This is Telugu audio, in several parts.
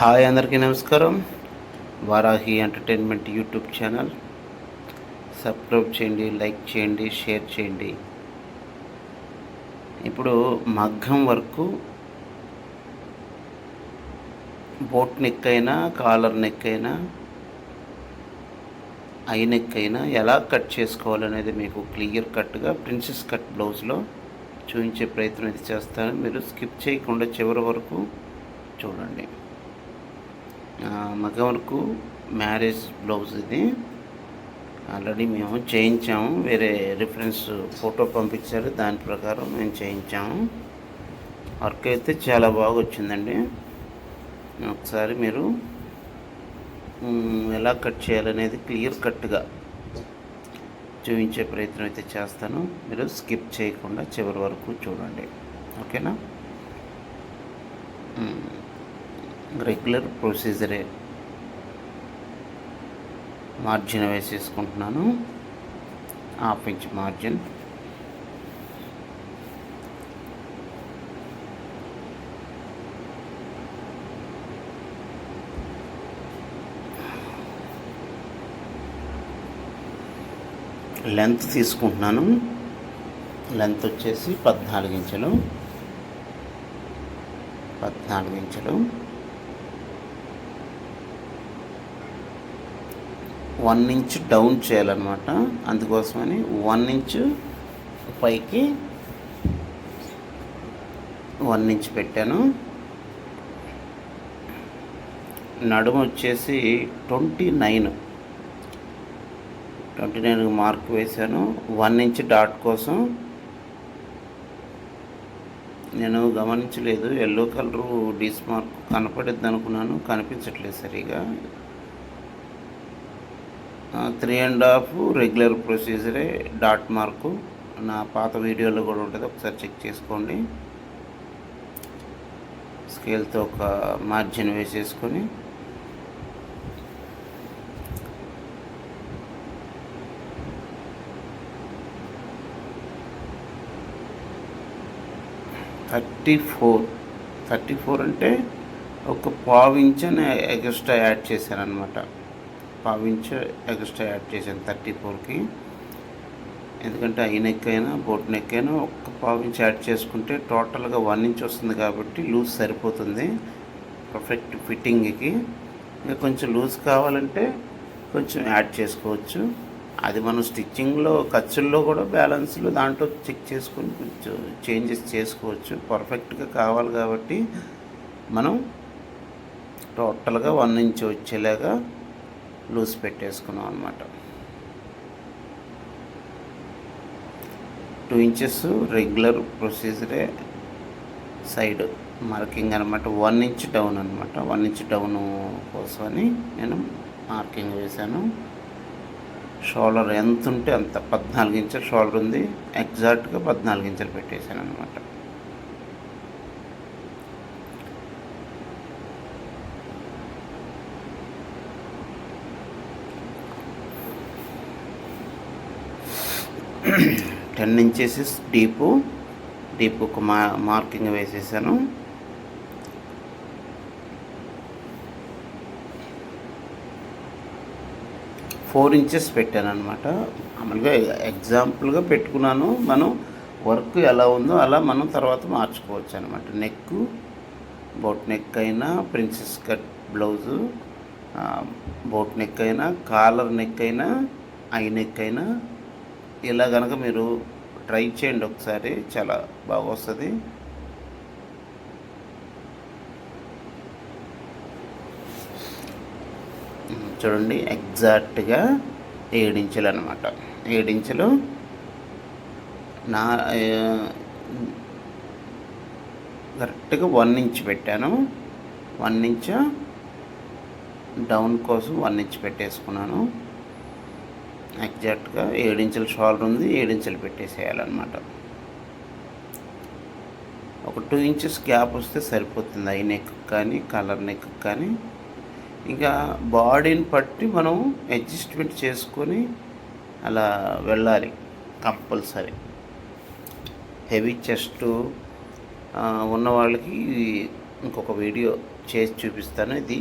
హాయ్ అందరికీ నమస్కారం. Varahi entertainment YouTube channel. Subscribe చేయండి లైక్ చేయండి షేర్ చేయండి. ఇప్పుడు మగ్గం వరకు బోట్ నెక్ అయినా కాలర్ నెక్ అయినా ఐ నెక్ అయినా ఎలా కట్ చేసుకోవాలనేది మీకు క్లియర్ కట్గా ప్రిన్సెస్ కట్ బ్లౌజ్లో చూపించే ప్రయత్నం అయితే చేస్తాను. మీరు స్కిప్ చేయకుండా చివరి వరకు చూడండి. మగవరకు వరకు మ్యారేజ్ బ్లౌజ్ ఇది. ఆల్రెడీ మేము చేయించాము. వేరే రిఫరెన్స్ ఫోటో పంపించారు. దాని ప్రకారం మేము చేయించాము. వర్క్ అయితే చాలా బాగా వచ్చిందండి. ఒకసారి మీరు ఎలా కట్ చేయాలనేది క్లియర్ కట్గా చూపించే ప్రయత్నం అయితే చేస్తాను. మీరు స్కిప్ చేయకుండా చివరి వరకు చూడండి. ఓకేనా రెగ్యులర్ ప్రొసీజరే మార్జిన్ వేసేసుకుంటున్నాను హాఫ్ ఇంచ్ మార్జిన్ లెంత్ తీసుకుంటున్నాను. లెంత్ వచ్చేసి పద్నాలుగు ఇంచులు. పద్నాలుగు ఇంచులు. వన్ ఇంచ్ డౌన్ చేయాలన్నమాట. అందుకోసమని వన్ ఇంచ్ పైకి వన్ ఇంచ్ పెట్టాను. నడుము వచ్చేసి twenty nine. Twenty nine mark వేశాను. వన్ ఇంచ్ డాట్ కోసం నేను గమనించలేదు. ఎల్లో కలరు డిస్ మార్క్ కనపడిద్ది అనుకున్నాను కనిపించట్లేదు సరిగా. త్రీ అండ్ హాఫ్ రెగ్యులర్ ప్రొసీజరే డాట్ మార్కు నా పాత వీడియోలో కూడా ఉంటుంది. ఒకసారి చెక్ చేసుకోండి. స్కేల్తో ఒక మార్జిన్ వేసేసుకొని. థర్టీ ఫోర్ థర్టీ ఫోర్ అంటే ఒక పావించ్ అని ఎక్స్ట్రా యాడ్ చేశాను అనమాట పావించ్ ఎక్స్ట్రా యాడ్ చేశాను థర్టీ ఫోర్కి. ఎందుకంటే ఐ నెక్ అయినా బోట్ నెక్ అయినా ఒక్క పావించ్ యాడ్ చేసుకుంటే టోటల్గా వన్ ఇంచ్ వస్తుంది కాబట్టి లూజ్ సరిపోతుంది. పర్ఫెక్ట్ ఫిట్టింగ్కి. ఇంకా కొంచెం లూజ్ కావాలంటే కొంచెం యాడ్ చేసుకోవచ్చు. అది మనం స్టిచ్చింగ్లో ఖర్చుల్లో కూడా బ్యాలెన్స్లో దాంట్లో చెక్ చేసుకొని కొంచెం చేంజెస్ చేసుకోవచ్చు. పర్ఫెక్ట్గా కావాలి కాబట్టి మనం టోటల్గా వన్ ఇంచ్ వచ్చేలాగా లూజ్ పెట్టేసుకున్నాం అనమాట టూ ఇంచెస్ రెగ్యులర్ ప్రొసీజరే సైడ్ మార్కింగ్ అనమాట వన్ ఇంచ్ డౌన్ అనమాట వన్ ఇంచ్ డౌన్ కోసమని నేను మార్కింగ్ వేశాను. షోల్డర్ ఎంత ఉంటే అంత. పద్నాలుగు ఇంచుల షోల్డర్ ఉంది. ఎగ్జాక్ట్గా పద్నాలుగు ఇంచులు పెట్టేశాను అనమాట టెన్ ఇంచెస్ డీపు డీప్ ఒక మా మార్కింగ్ వేసేసాను. ఫోర్ ఇంచెస్ పెట్టాను అనమాట మామూలుగా ఎగ్జాంపుల్గా పెట్టుకున్నాను. మనం వర్క్ ఎలా ఉందో అలా మనం తర్వాత మార్చుకోవచ్చు అనమాట నెక్ బోట్ నెక్ అయినా princess cut blouse boat neck అయినా కాలర్ నెక్ అయినా ఐ నెక్ అయినా ఇలా కనుక మీరు ట్రై చేయండి ఒకసారి చాలా బాగా వస్తుంది. చూడండి ఎగ్జాక్ట్గా ఏడించులు అనమాట ఏడించులు నా కరెక్ట్గా వన్ ఇంచ్ పెట్టాను. వన్ ఇంచ్ డౌన్ కోసం వన్ ఇంచ్ పెట్టేసుకున్నాను. ఎగ్జాక్ట్గా ఏడించుల షోల్డర్ ఉంది ఏడించులు పెట్టేసేయాలన్నమాట. ఒక టూ ఇంచెస్ గ్యాప్ వస్తే సరిపోతుంది ఐ నెక్ కానీ కలర్ నెక్ కానీ. ఇంకా బాడీని బట్టి మనం అడ్జస్ట్మెంట్ చేసుకొని అలా వెళ్ళాలి కంపల్సరీ. హెవీ చెస్ట్ ఉన్న వాళ్ళకి ఇంకొక వీడియో చేసి చూపిస్తాను. ఇది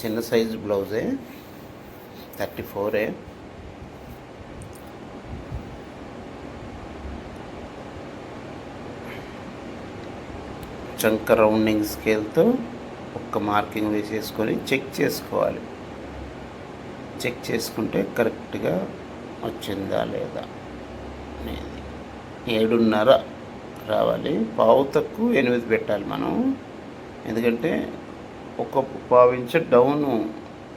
చిన్న సైజు బ్లౌజే థర్టీ ఫోరే. చంక రౌండింగ్ స్కేల్తో ఒక్క మార్కింగ్ వేసేసుకొని చెక్ చేసుకోవాలి. చెక్ చేసుకుంటే కరెక్ట్గా వచ్చిందా లేదా అనేది. ఏడున్నర రావాలి. పావు తక్కువ ఎనిమిది పెట్టాలి మనం. ఎందుకంటే ఒక పావు ఇంచు డౌన్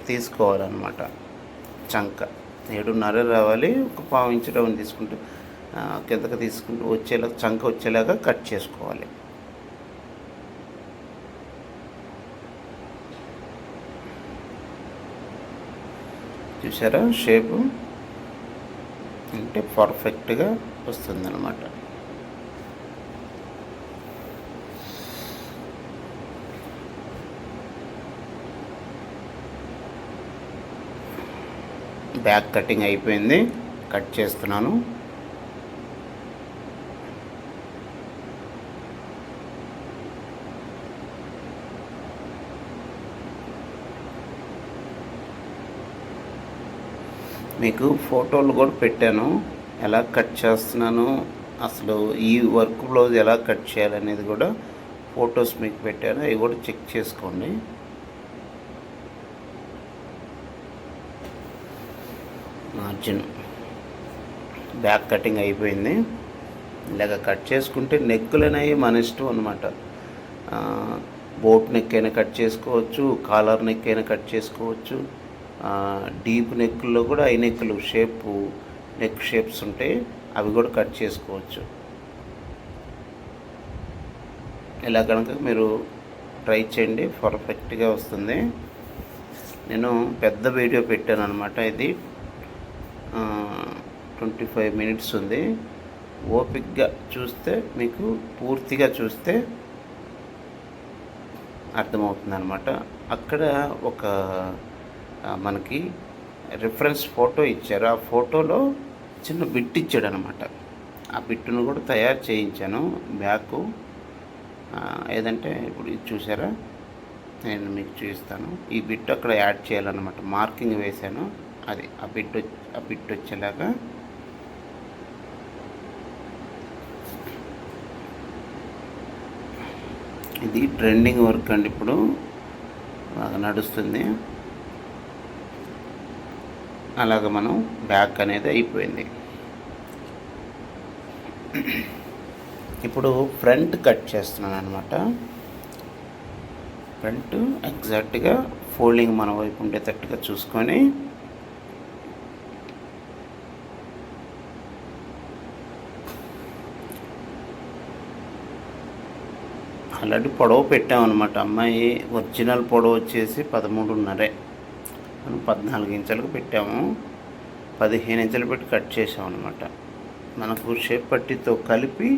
తీసుకోవాలన్నమాట. చంక ఏడున్నర రావాలి. ఒక పావు ఇంచు డౌన్ తీసుకుంటూ కిందకి తీసుకుంటూ వచ్చేలా చంక వచ్చేలాగా కట్ చేసుకోవాలి. చూసారా? షేపు అంటే పర్ఫెక్ట్గా వస్తుందన్నమాట. బ్యాక్ కటింగ్ అయిపోయింది. కట్ చేస్తున్నాను. మీకు ఫోటోలు కూడా పెట్టాను. ఎలా కట్ చేస్తున్నాను అసలు ఈ వర్క్ బ్లౌజ్ ఎలా కట్ చేయాలనేది కూడా ఫొటోస్ మీకు పెట్టాను. అవి కూడా చెక్ చేసుకోండి. మార్జిన్. బ్యాక్ కటింగ్ అయిపోయింది. ఇలాగ కట్ చేసుకుంటే నెక్కులు అనేవి మన ఇష్టం అనమాట బోట్ నెక్ అయినా కట్ చేసుకోవచ్చు కాలర్ నెక్ అయినా కట్ చేసుకోవచ్చు. డీప్ నెక్కుల్లో కూడా ఐ నెక్కులు షేపు నెక్ షేప్స్ ఉంటాయి అవి కూడా కట్ చేసుకోవచ్చు. ఇలా కనుక మీరు ట్రై చేయండి పర్ఫెక్ట్గా వస్తుంది. నేను పెద్ద వీడియో పెట్టాను అనమాట ఇది ట్వంటీ ఫైవ్ మినిట్స్ ఉంది. ఓపిక్గా చూస్తే మీకు పూర్తిగా చూస్తే అర్థమవుతుంది అనమాట అక్కడ ఒక మనకి రిఫరెన్స్ ఫోటో ఇచ్చారు. ఆ ఫోటోలో చిన్న బిట్ ఇచ్చాడు అనమాట ఆ బిట్టును కూడా తయారు చేయించాను. బ్యాక్ ఏదంటే ఇప్పుడు ఇది చూసారా? నేను మీకు చూపిస్తాను. ఈ బిట్ అక్కడ యాడ్ చేయాలన్నమాట. మార్కింగ్ వేశాను. అది ఆ బిట్ ఆ బిట్ వచ్చేలాగా. ఇది ట్రెండింగ్ వర్క్ అండి ఇప్పుడు. బాగా నడుస్తుంది. అలాగ మనం బ్యాక్ అనేది అయిపోయింది. ఇప్పుడు ఫ్రంట్ కట్ చేస్తున్నాను అనమాట ఫ్రంట్ ఎగ్జాక్ట్గా ఫోల్డింగ్ మన వైపు ఉండేటట్టుగా చూసుకొని ఆల్రెడీ పొడవు పెట్టామన్నమాట. అమ్మాయి ఒరిజినల్ పొడవు వచ్చేసి పదమూడున్నరే. మనం పద్నాలుగు ఇంచులకు పెట్టాము. పదిహేను ఇంచులు పెట్టి కట్ చేసామన్నమాట మనకు షేప్ పట్టితో కలిపి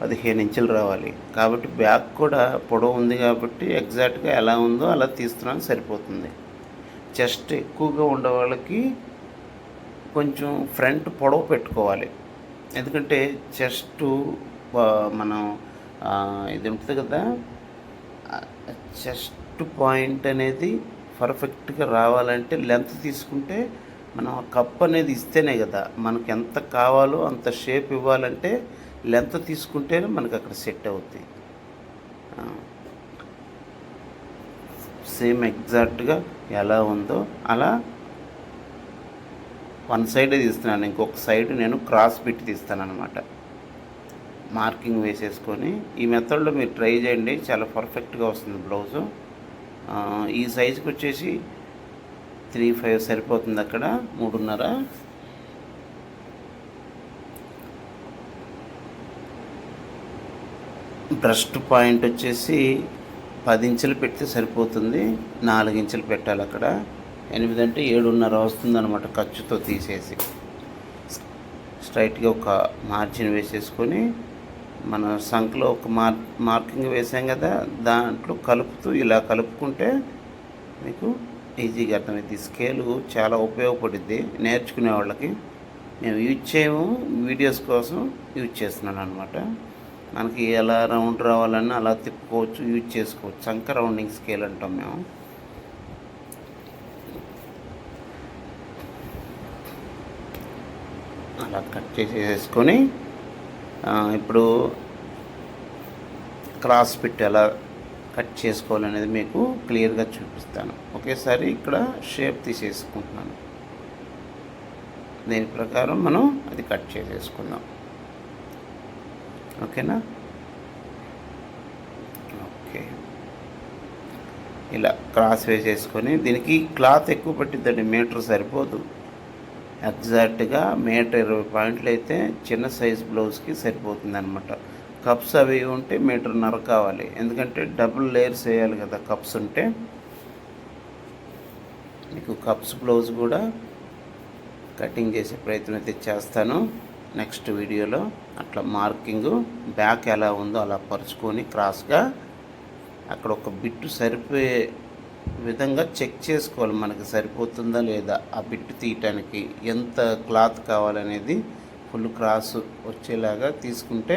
పదిహేను ఇంచులు రావాలి. కాబట్టి బ్యాక్ కూడా పొడవు ఉంది కాబట్టి ఎగ్జాక్ట్గా ఎలా ఉందో అలా తీస్తున్నాను సరిపోతుంది. చెస్ట్ ఎక్కువగా ఉండే వాళ్ళకి కొంచెం ఫ్రంట్ పొడవు పెట్టుకోవాలి. ఎందుకంటే చెస్ట్ మనం ఇది ఉంటుంది కదా చెస్ట్ పాయింట్ అనేది పర్ఫెక్ట్గా రావాలంటే లెంత్ తీసుకుంటే మనం కప్ అనేది ఇస్తేనే కదా మనకు ఎంత కావాలో అంత షేప్ ఇవ్వాలంటే లెంత్ తీసుకుంటేనే మనకు అక్కడ సెట్ అవుతుంది సేమ్ ఎగ్జాక్ట్గా ఎలా ఉందో అలా వన్ సైడే తీస్తున్నాను ఇంకొక సైడ్ నేను క్రాస్ పెట్టి తీస్తాను అనమాట మార్కింగ్ వేసేసుకొని ఈ మెథడ్లో మీరు ట్రై చేయండి చాలా పర్ఫెక్ట్గా వస్తుంది బ్లౌజు. ఈ సైజుకి వచ్చేసి త్రీ ఫైవ్ సరిపోతుంది అక్కడ మూడున్నర. బ్రస్ట్ పాయింట్ వచ్చేసి పది ఇంచులు పెడితే సరిపోతుంది నాలుగు ఇంచులు పెట్టాలి అక్కడ. ఎనిమిది అంటే ఏడున్నర వస్తుంది అనమాట ఖర్చుతో తీసేసి. స్ట్రైట్గా ఒక మార్జిన్ వేసేసుకొని మన సంఖ్యలో ఒక మార్ మార్కింగ్ వేసాం కదా దాంట్లో కలుపుతూ ఇలా కలుపుకుంటే మీకు ఈజీగా అర్థమైంది స్కేలు చాలా ఉపయోగపడుద్ది నేర్చుకునే వాళ్ళకి. మేము యూజ్ చేయము వీడియోస్ కోసం యూజ్ చేస్తున్నాను అనమాట మనకి ఎలా రౌండ్ రావాలన్నా అలా తిప్పుకోవచ్చు యూజ్ చేసుకోవచ్చు. సంక రౌండింగ్ స్కేల్ అంటాం మేము. అలా కట్ చేసేసుకొని ఇప్పుడు క్రాస్ పిట్ ఎలా కట్ చేసుకోవాలనేది మీకు క్లియర్గా చూపిస్తాను. ఒకేసారి ఇక్కడ షేప్ తీసేసుకుంటున్నాను. దీని ప్రకారం మనం అది కట్ చేసేసుకుందాం. ఓకేనా? ఓకే. ఇలా క్రాస్ వేసేసుకొని దీనికి క్లాత్ ఎక్కువ పట్టిద్దండి మీటర్ సరిపోదు. ఎగ్జాక్ట్గా మీటర్ ఇరవై పాయింట్లు అయితే చిన్న సైజ్ బ్లౌజ్కి సరిపోతుంది అనమాట కప్స్ అవి ఉంటే మీటర్న్నర కావాలి. ఎందుకంటే డబుల్ లేయర్స్ వేయాలి కదా కప్స్ ఉంటే. మీకు కప్స్ బ్లౌజ్ కూడా కటింగ్ చేసే ప్రయత్నం అయితే చేస్తాను. నెక్స్ట్ వీడియోలో అట్లా మార్కింగ్ బ్యాక్ ఎలా ఉందో అలా పరుచుకొని క్రాస్గా అక్కడ ఒక బిట్టు సరిపోయే విధంగా చెక్ చేసుకోవాలి మనకి సరిపోతుందా లేదా ఆ బిట్ తీయటానికి ఎంత క్లాత్ కావాలనేది ఫుల్ క్రాస్ వచ్చేలాగా తీసుకుంటే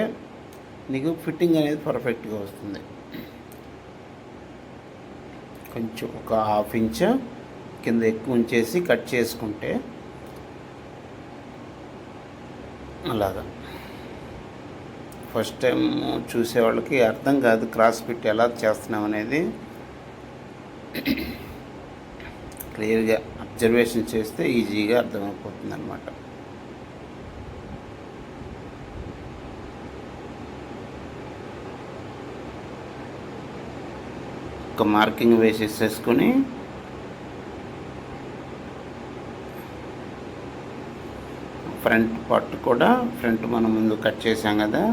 నీకు ఫిట్టింగ్ అనేది పర్ఫెక్ట్గా వస్తుంది. కొంచెం ఒక హాఫ్ ఇంచ్ కింద ఎక్కువ ఉంచేసి కట్ చేసుకుంటే అలాగా. ఫస్ట్ టైం చూసే వాళ్ళకి అర్థం కాదు క్రాస్ ఫిట్ ఎలా చేస్తున్నాం అనేది క్లియర్గా అబ్జర్వేషన్ చేస్తే ఈజీగా అర్థమైపోతుంది అనమాట ఒక మార్కింగ్ వేసేసేసుకొని ఫ్రంట్ పార్ట్ కూడా ఫ్రంట్ మనం ముందు కట్ చేసాం కదా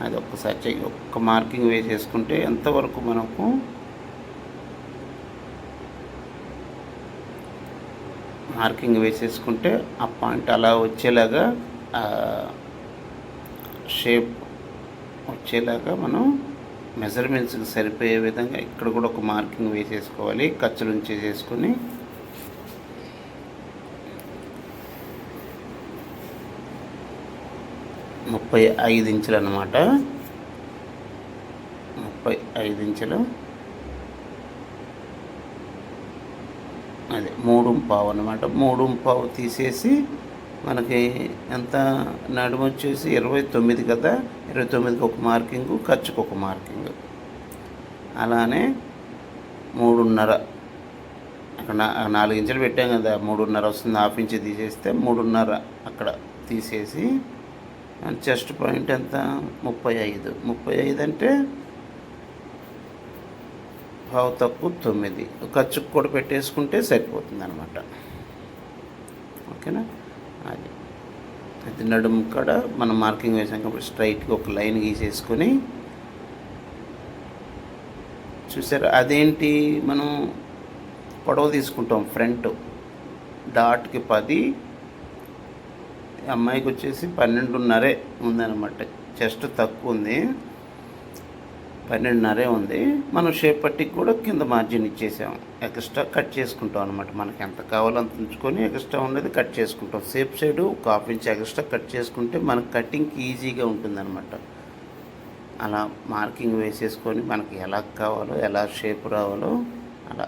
అది ఒక్కసారి ఒక్క మార్కింగ్ వేసేసుకుంటే ఎంతవరకు మనకు మార్కింగ్ వేసేసుకుంటే ఆ పాయింట్ అలా వచ్చేలాగా షేప్ వచ్చేలాగా మనం మెజర్మెంట్స్కి సరిపోయే విధంగా ఇక్కడ కూడా ఒక మార్కింగ్ వేసేసుకోవాలి ఖర్చులు ఉంచేసేసుకొని. ముప్పై ఐదు ఇంచులు అనమాట ముప్పై ఐదు ఇంచులు. అది మూడు పావు అనమాట మూడు పావు తీసేసి మనకి ఎంత నడుము వచ్చేసి ఇరవై తొమ్మిది కదా ఇరవై తొమ్మిదికి ఒక మార్కింగ్ ఖర్చుకు ఒక మార్కింగ్. అలానే మూడున్నర. అక్కడ నా- నాలుగు ఇంచులు పెట్టాం కదా మూడున్నర వస్తుంది. హాఫ్ ఇంచ్ తీసేస్తే మూడున్నర అక్కడ తీసేసి చెస్ట్ పాయింట్ ఎంత? ముప్పై ఐదు. ముప్పై ఐదు అంటే పావు తక్కువ తొమ్మిది చుక్క కూడా పెట్టేసుకుంటే సరిపోతుంది అనమాట ఓకేనా? అది. అది నడుము కాడ మనం మార్కింగ్ వేసాం కాబట్టి స్ట్రైట్గా ఒక లైన్ గీసేసుకొని చూసారు? అదేంటి? మనం పొడవు తీసుకుంటాం ఫ్రంట్. డాట్కి పది. అమ్మాయికి వచ్చేసి పన్నెండున్నరే ఉందన్నమాట. చెస్ట్ తక్కువ ఉంది. పన్నెండున్నరే ఉంది. మనం షేప్ పట్టికి కూడా కింద మార్జిన్ ఇచ్చేసాం ఎక్స్ట్రా కట్ చేసుకుంటాం అనమాట మనకి ఎంత కావాలో అంత ఉంచుకొని ఎక్స్ట్రా ఉండేది కట్ చేసుకుంటాం. సేఫ్ సైడ్ ఒక హాఫ్ ఇంచ్ ఎక్స్ట్రా కట్ చేసుకుంటే మనకు కటింగ్కి ఈజీగా ఉంటుందన్నమాట. అలా మార్కింగ్ వేసేసుకొని మనకి ఎలా కావాలో ఎలా షేప్ రావాలో అలా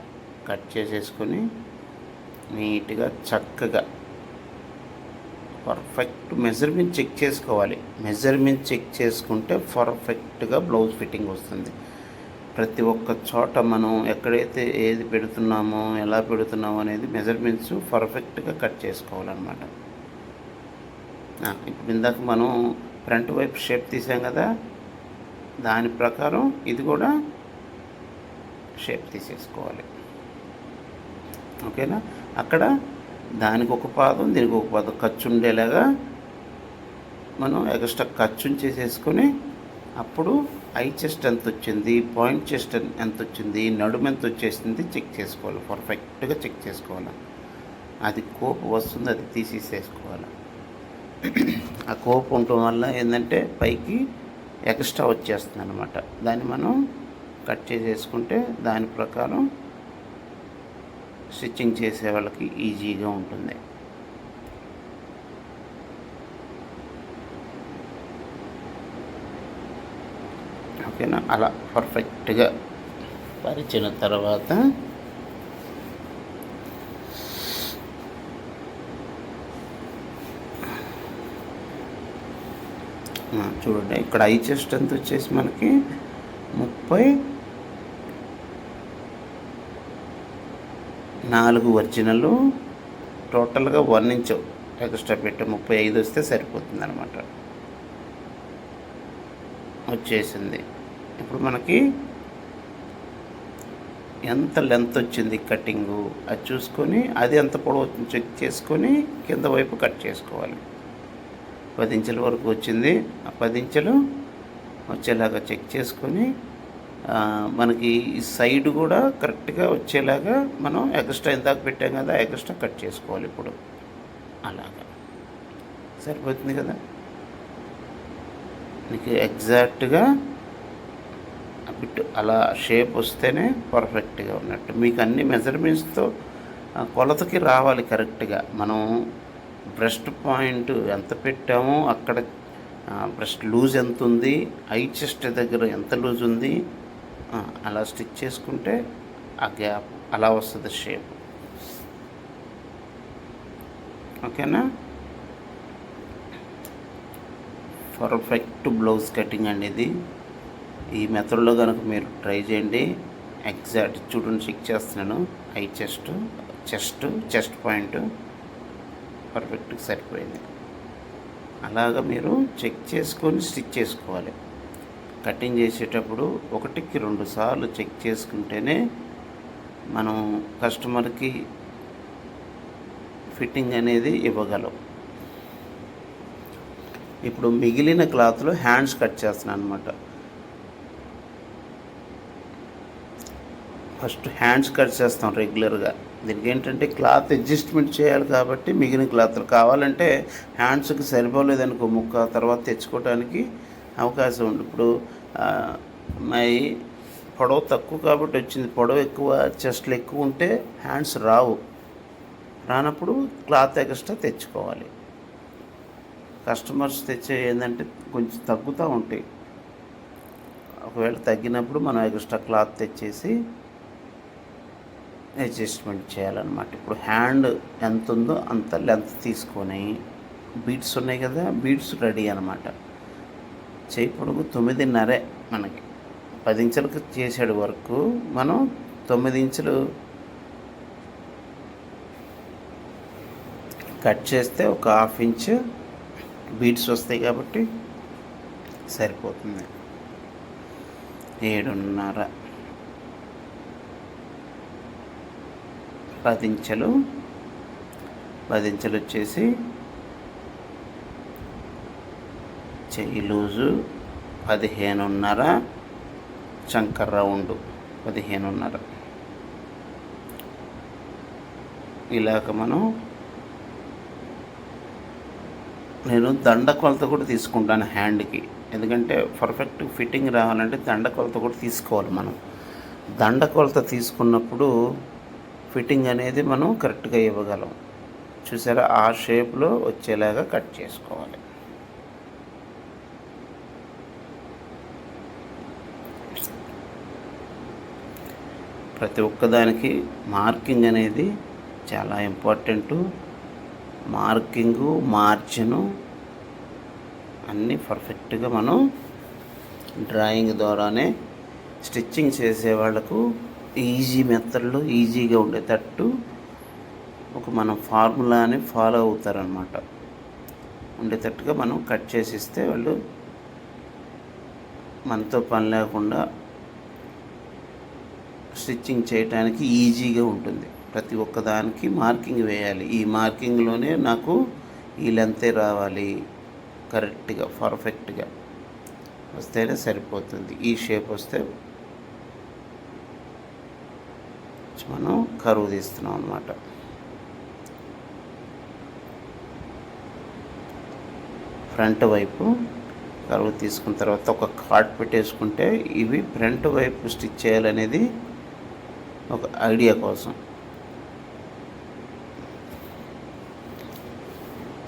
కట్ చేసేసుకొని నీట్గా చక్కగా పర్ఫెక్ట్ మెజర్మెంట్ చెక్ చేసుకోవాలి. మెజర్మెంట్ చెక్ చేసుకుంటే పర్ఫెక్ట్గా బ్లౌజ్ ఫిట్టింగ్ వస్తుంది. ప్రతి ఒక్క చోట మనం ఎక్కడైతే ఏది పెడుతున్నామో ఎలా పెడుతున్నామో అనేది మెజర్మెంట్స్ పర్ఫెక్ట్గా కట్ చేసుకోవాలన్నమాట. ఇప్పుడు ఇందాక మనం ఫ్రంట్ వైపు షేప్ తీసాం కదా దాని ప్రకారం ఇది కూడా షేప్ తీసేసుకోవాలి. ఓకేనా? అక్కడ దానికి ఒక పాదం దీనికి ఒక పాదం. ఖర్చు ఉండేలాగా మనం ఎక్స్ట్రా ఖర్చు చేసేసుకొని అప్పుడు ఐ చెస్ట్ ఎంత వచ్చింది పాయింట్ చెస్ట్ ఎంత వచ్చింది నడుము ఎంత వచ్చేసింది చెక్ చేసుకోవాలి. పర్ఫెక్ట్గా చెక్ చేసుకోవాలి. అది కోపు వస్తుంది అది తీసేసేసుకోవాలి. ఆ కోపు ఉండటం వల్ల ఏంటంటే పైకి ఎక్స్ట్రా వచ్చేస్తుంది అనమాట దాన్ని మనం కట్ చేసేసుకుంటే దాని ప్రకారం స్టిచ్చింగ్ చేసే వాళ్ళకి ఈజీగా ఉంటుంది. ఓకేనా? అలా పర్ఫెక్ట్గా పరిచిన తర్వాత చూడండి. ఇక్కడ ఐ చెస్ట్ ఎంత వచ్చేసి మనకి ముప్పై నాలుగు ఒరిజినల్. టోటల్గా వన్ ఇంచ్ ఎక్స్ట్రా పెట్టి ముప్పై ఐదు వస్తే సరిపోతుంది అనమాట వచ్చేసింది. ఇప్పుడు మనకి ఎంత లెంత్ వచ్చింది కటింగు? అది చూసుకొని అది ఎంత పొడవు వచ్చింది చెక్ చేసుకొని కింద వైపు కట్ చేసుకోవాలి. పది ఇంచుల వరకు వచ్చింది. ఆ పది ఇంచులు వచ్చేలాగా చెక్ చేసుకొని మనకి ఈ సైడ్ కూడా కరెక్ట్గా వచ్చేలాగా మనం ఎక్స్ట్రా ఇందాక పెట్టాం కదా ఎక్స్ట్రా కట్ చేసుకోవాలి ఇప్పుడు. అలాగా. సరిపోతుంది కదా? నీకు ఎగ్జాక్ట్గా బిట్ అలా షేప్ వస్తేనే పర్ఫెక్ట్గా ఉన్నట్టు. మీకు అన్ని మెజర్మెంట్స్తో కొలతకి రావాలి కరెక్ట్గా. మనం బ్రెస్ట్ పాయింట్ ఎంత పెట్టామో అక్కడ బ్రెస్ట్ లూజ్ ఎంత ఉంది ఐ చెస్ట్ దగ్గర ఎంత లూజ్ ఉంది అలా స్టిచ్ చేసుకుంటే ఆ గ్యాప్ అలా వస్తుంది షేప్. ఓకేనా? పర్ఫెక్ట్ బ్లౌజ్ కటింగ్ అండి ఇది ఈ మెథడ్లో కనుక మీరు ట్రై చేయండి. ఎగ్జాక్ట్ చూడండి చెక్ చేస్తున్నాను. I chest chest chest point. పర్ఫెక్ట్గా సరిపోయింది. అలాగా మీరు చెక్ చేసుకొని స్టిచ్ చేసుకోవాలి. కటింగ్ చేసేటప్పుడు ఒకటికి రెండు సార్లు చెక్ చేసుకుంటేనే మనం కస్టమర్కి ఫిట్టింగ్ అనేది ఇవ్వగలం. ఇప్పుడు మిగిలిన క్లాత్లో హ్యాండ్స్ కట్ చేస్తున్నాను అనమాట ఫస్ట్ హ్యాండ్స్ కట్ చేస్తాం రెగ్యులర్గా. దీనికి ఏంటంటే క్లాత్ అడ్జస్ట్మెంట్ చేయాలి కాబట్టి మిగిలిన క్లాత్లు కావాలంటే హ్యాండ్స్కి సరిపోలేదనుకో ముక్క తర్వాత తెచ్చుకోవడానికి అవకాశం ఉంది. ఇప్పుడు మై పొడవు తక్కువ కాబట్టి వచ్చింది. పొడవు ఎక్కువ చెస్ట్లు ఎక్కువ ఉంటే హ్యాండ్స్ రావు. రానప్పుడు క్లాత్ ఎక్స్ట్రా తెచ్చుకోవాలి. కస్టమర్స్ తెచ్చే ఏంటంటే కొంచెం తగ్గుతూ ఉంటాయి. ఒకవేళ తగ్గినప్పుడు మనం ఎక్స్ట్రా క్లాత్ తెచ్చేసి అడ్జస్ట్మెంట్ చేయాలన్నమాట. ఇప్పుడు హ్యాండ్ ఎంత ఉందో అంత లెంత్ తీసుకొని బీడ్స్ ఉన్నాయి కదా బీడ్స్ రెడీ అనమాట చేయి పొడుగు తొమ్మిదిన్నరే మనకి. పది ఇంచులకు చేసాడు వరకు. మనం తొమ్మిది ఇంచులు కట్ చేస్తే ఒక హాఫ్ ఇంచ్ బీట్స్ వస్తాయి కాబట్టి సరిపోతుంది. ఏడున్నర. పది పదించలు పది వచ్చేసి చెయ్యి లూజు పదిహేనున్నర శంకర్ రౌండ్ పదిహేనున్నర. ఇలాగ మనం నేను దండ కొలత కూడా తీసుకుంటాను హ్యాండ్కి. ఎందుకంటే పర్ఫెక్ట్ ఫిట్టింగ్ రావాలంటే దండ కొలత కూడా తీసుకోవాలి మనం. దండ కొలత తీసుకున్నప్పుడు ఫిట్టింగ్ అనేది మనం కరెక్ట్గా ఇవ్వగలం. చూసారా? ఆ షేప్లో వచ్చేలాగా కట్ చేసుకోవాలి. ప్రతి ఒక్కదానికి మార్కింగ్ అనేది చాలా ఇంపార్టెంటు. మార్కింగు మార్జిను అన్నీ పర్ఫెక్ట్గా మనం డ్రాయింగ్ ద్వారానే స్టిచ్చింగ్ చేసే వాళ్ళకు ఈజీ మెథడ్లో ఈజీగా ఉండేటట్టు ఒక మనం ఫార్ములాని ఫాలో అవుతారనమాట. ఉండేటట్టుగా మనం కట్ చేసి ఇస్తే వాళ్ళు మనతో పని లేకుండా స్టిచ్చింగ్ చేయడానికి ఈజీగా ఉంటుంది. ప్రతి ఒక్కదానికి మార్కింగ్ వేయాలి. ఈ మార్కింగ్లోనే నాకు ఈ లెంతే రావాలి. కరెక్ట్గా పర్ఫెక్ట్గా వస్తేనే సరిపోతుంది. ఈ షేప్ వస్తే మనం కరువు తీస్తున్నాం అన్నమాట. ఫ్రంట్ వైపు కరువు తీసుకున్న తర్వాత ఒక కార్డ్ పెట్టేసుకుంటే ఇవి ఫ్రంట్ వైపు స్టిచ్ చేయాలనేది ఒక ఐడియా కోసం.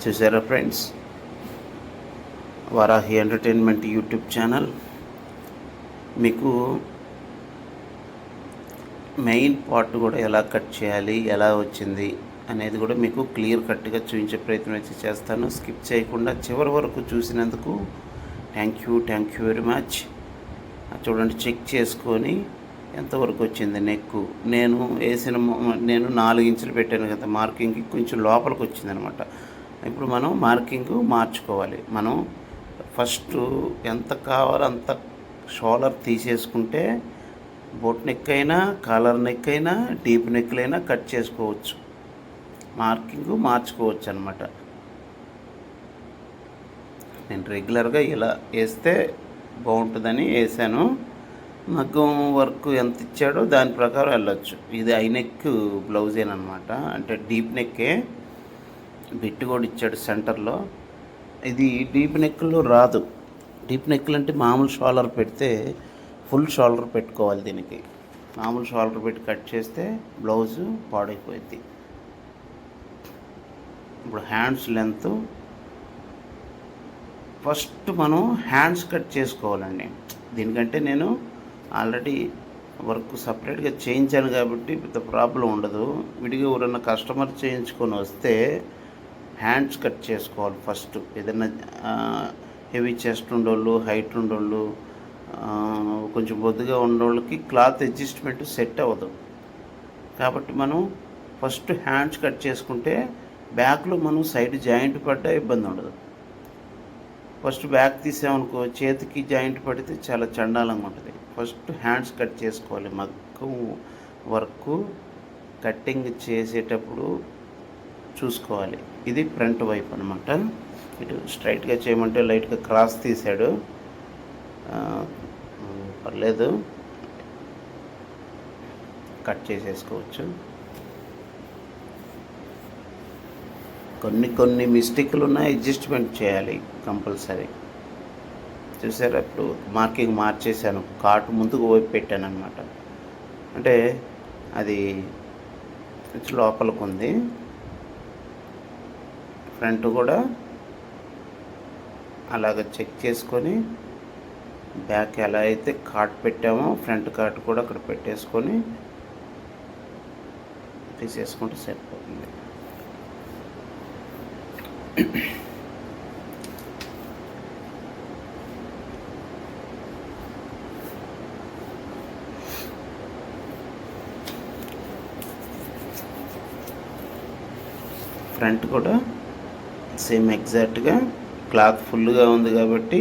చూసారా friends? Varahi entertainment YouTube channel. మీకు మెయిన్ పార్ట్ కూడా ఎలా కట్ చేయాలి ఎలా వచ్చింది అనేది కూడా మీకు క్లియర్ కట్గా చూపించే ప్రయత్నం అయితే చేస్తాను. స్కిప్ చేయకుండా చివరి వరకు చూసినందుకు thank you thank you very much. చూడండి చెక్ చేసుకొని ఎంతవరకు వచ్చింది నెక్కు? నేను వేసిన నేను నాలుగు ఇంచులు పెట్టాను కదా మార్కింగ్కి కొంచెం లోపలికి వచ్చింది అనమాట ఇప్పుడు మనం మార్కింగ్ మార్చుకోవాలి. మనం ఫస్ట్ ఎంత కావాలో అంత షోలర్ తీసేసుకుంటే బొట్ నెక్ అయినా కాలర్ నెక్ అయినా డీప్ నెక్లైనా కట్ చేసుకోవచ్చు. మార్కింగ్ మార్చుకోవచ్చు అనమాట నేను రెగ్యులర్గా ఇలా వేస్తే బాగుంటుందని వేసాను. మగ్గం వర్క్ ఎంత ఇచ్చాడో దాని ప్రకారం వెళ్ళొచ్చు. ఇది ఐ నెక్ బ్లౌజేనమాట అంటే డీప్ నెక్కే బిట్టు కూడా ఇచ్చాడు సెంటర్లో. ఇది డీప్ నెక్లో రాదు. డీప్ నెక్లు అంటే మామూలు షోల్డర్ పెడితే ఫుల్ షోల్డర్ పెట్టుకోవాలి దీనికి. మామూలు షోల్డర్ పెట్టి కట్ చేస్తే బ్లౌజు పాడైపోయింది ఇప్పుడు హ్యాండ్స్ లెంత్ ఫస్ట్ మనం హ్యాండ్స్ కట్ చేసుకోవాలండి. దీనికంటే నేను ఆల్రెడీ వర్క్ సపరేట్గా చేయించాను కాబట్టి పెద్ద ప్రాబ్లం ఉండదు. విడిగా ఎవరన్నా కస్టమర్ చేయించుకొని వస్తే హ్యాండ్స్ కట్ చేసుకోవాలి ఫస్ట్. ఏదైనా హెవీ చెస్ట్ ఉండోళ్ళు హైట్ ఉండోళ్ళు కొంచెం బొద్దుగా ఉండోళ్ళకి క్లాత్ అడ్జస్ట్మెంట్ సెట్ అవ్వదు. కాబట్టి మనం ఫస్ట్ హ్యాండ్స్ కట్ చేసుకుంటే బ్యాక్లో మనం సైడ్ జాయింట్ పడ్డా ఇబ్బంది ఉండదు. ఫస్ట్ బ్యాక్ తీసామనుకో చేతికి జాయింట్ పడితే చాలా చండాలంగా ఉంటుంది. ఫస్ట్ హ్యాండ్స్ కట్ చేసుకోవాలి. మగ్గం వర్క్ కట్టింగ్ చేసేటప్పుడు చూసుకోవాలి. ఇది ఫ్రంట్ వైపు అనమాట ఇటు స్ట్రైట్గా చేయమంటే లైట్గా క్రాస్ తీసాడు పర్లేదు. కట్ చేసేసుకోవచ్చు. కొన్ని కొన్ని మిస్టేక్లు ఉన్నాయి అడ్జస్ట్మెంట్ చేయాలి కంపల్సరీ. చూసారా ఇప్పుడు మార్కింగ్ మార్చేశాను కాటు ముందుకు పోయి పెట్టాను అనమాట అంటే అది కొంచెం లోపలికి ఉంది ఫ్రంట్ కూడా అలాగ చెక్ చేసుకొని బ్యాక్ ఎలా అయితే కాట్ పెట్టామో ఫ్రంట్ కాట్ కూడా అక్కడ పెట్టేసుకొని తీసేసుకుంటే సరిపోతుంది. ఫ్రంట్ కూడా సేమ్ ఎగ్జాక్ట్గా క్లాత్ ఫుల్గా ఉంది కాబట్టి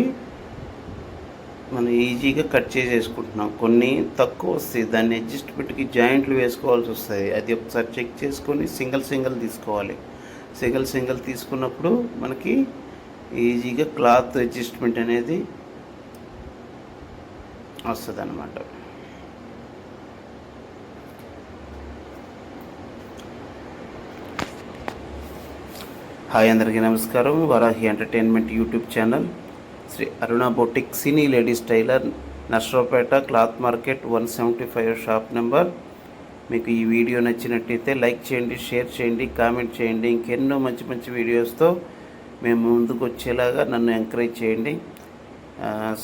మనం ఈజీగా కట్ చేసేసుకుంటున్నాం. కొన్ని తక్కువ వస్తాయి. దాన్ని అడ్జస్ట్మెంట్కి జాయింట్లు వేసుకోవాల్సి వస్తుంది అది ఒకసారి చెక్ చేసుకొని సింగిల్ సింగిల్ తీసుకోవాలి. సింగిల్ సింగిల్ తీసుకున్నప్పుడు మనకి ఈజీగా క్లాత్ అడ్జస్ట్మెంట్ అనేది వస్తుంది అన్నమాట హాయ్ అందరికీ నమస్కారం. Varahi entertainment YouTube channel. Shri Aruna boutique cine ladies tailor Narasaraopet cloth market one seventy five shop number. మీకు ఈ వీడియో నచ్చినట్టయితే లైక్ చేయండి షేర్ చేయండి కామెంట్ చేయండి. ఇంకెన్నో మంచి మంచి వీడియోస్తో మేము ముందుకు వచ్చేలాగా నన్ను ఎంకరేజ్ చేయండి.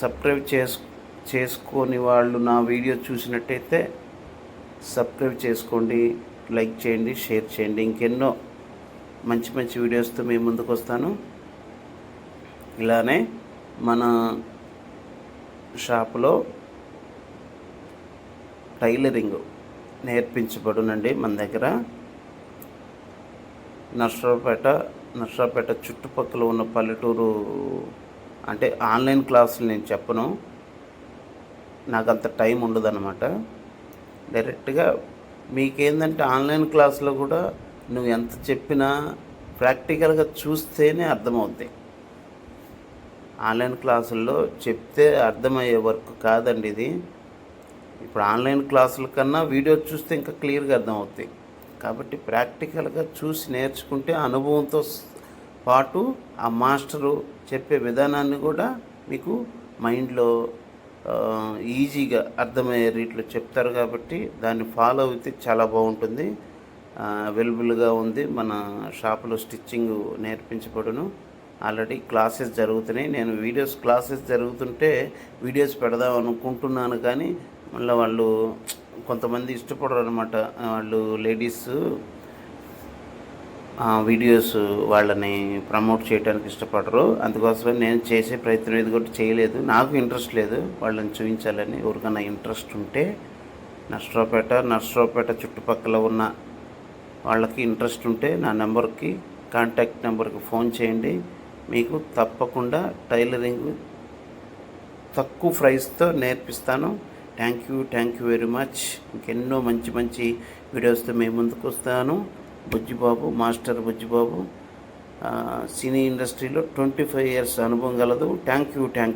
సబ్స్క్రైబ్ చేసు చేసుకొని వాళ్ళు నా వీడియో చూసినట్టయితే సబ్స్క్రైబ్ చేసుకోండి లైక్ చేయండి షేర్ చేయండి. ఇంకెన్నో మంచి మంచి వీడియోస్తో మీ ముందుకు వస్తాను. ఇలానే మన షాప్లో టైలరింగ్ నేర్పించబడునండి మన దగ్గర. నర్సరావుపేట నర్సరావుపేట చుట్టుపక్కల ఉన్న పల్లెటూరు అంటే ఆన్లైన్ క్లాసులు నేను చెప్పను. నాకు అంత టైం ఉండదన్నమాట. డైరెక్ట్గా మీకేందంటే ఆన్లైన్ క్లాస్లో కూడా నువ్వు ఎంత చెప్పినా ప్రాక్టికల్గా చూస్తేనే అర్థమవుతాయి ఆన్లైన్ క్లాసుల్లో చెప్తే అర్థమయ్యే వర్క్ కాదండి ఇది. ఇప్పుడు ఆన్లైన్ క్లాసుల కన్నా వీడియో చూస్తే ఇంకా క్లియర్గా అర్థమవుతాయి కాబట్టి ప్రాక్టికల్గా చూసి నేర్చుకుంటే అనుభవంతో పాటు ఆ మాస్టరు చెప్పే విధానాన్ని కూడా మీకు మైండ్లో ఈజీగా అర్థమయ్యే రీతిలో చెప్తారు కాబట్టి దాన్ని ఫాలో అయితే చాలా బాగుంటుంది. అవైలబుల్గా ఉంది. మన షాపులో స్టిచ్చింగ్ నేర్పించబడును. ఆల్రెడీ క్లాసెస్ జరుగుతున్నాయి. నేను వీడియోస్ క్లాసెస్ జరుగుతుంటే వీడియోస్ పెడదాం అనుకుంటున్నాను కానీ మళ్ళీ వాళ్ళు కొంతమంది ఇష్టపడరు అనమాట వాళ్ళు లేడీస్ వీడియోస్ వాళ్ళని ప్రమోట్ చేయడానికి ఇష్టపడరు. అందుకోసమే నేను చేసే ప్రయత్నం ఇది కూడా చేయలేదు. నాకు ఇంట్రెస్ట్ లేదు. వాళ్ళని చూపించాలని ఎవరికైనా ఇంట్రెస్ట్ ఉంటే నర్సరావుపేట నర్సరావుపేట చుట్టుపక్కల ఉన్న వాళ్ళకి ఇంట్రెస్ట్ ఉంటే నా నెంబర్కి కాంటాక్ట్ నెంబర్కి ఫోన్ చేయండి. మీకు తప్పకుండా టైలరింగ్ తక్కువ ప్రైస్తో నేర్పిస్తాను. Thank you thank you very much ఇంకెన్నో మంచి మంచి వీడియోస్తో మేము ముందుకు వస్తాను. బుజ్జిబాబు మాస్టర్ బుజ్జిబాబు. సినీ ఇండస్ట్రీలో ట్వంటీ ఫైవ్ ఇయర్స్ అనుభవం గలదు. Thank you thank